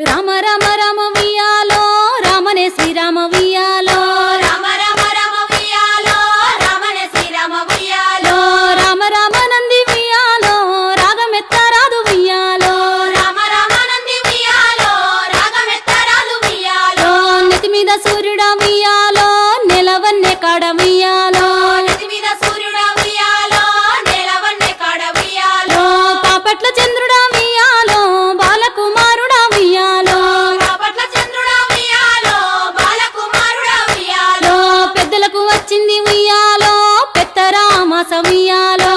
రామ రామ రామ వియాలో రామనే శ్రీరామ వియాలో రామ రామ రామ వియాలో రామనే శ్రీరామ వియాలో రామ రామ నంది వియాలో రాగమెత్త రాదు వియాలో రామ రామ నంది వియాలో రాగమెత్త రాదు వియాలో నితి మీద సూర్యుడా వచ్చింది ఉయ్యాలో పెత్తరామ సమయాలో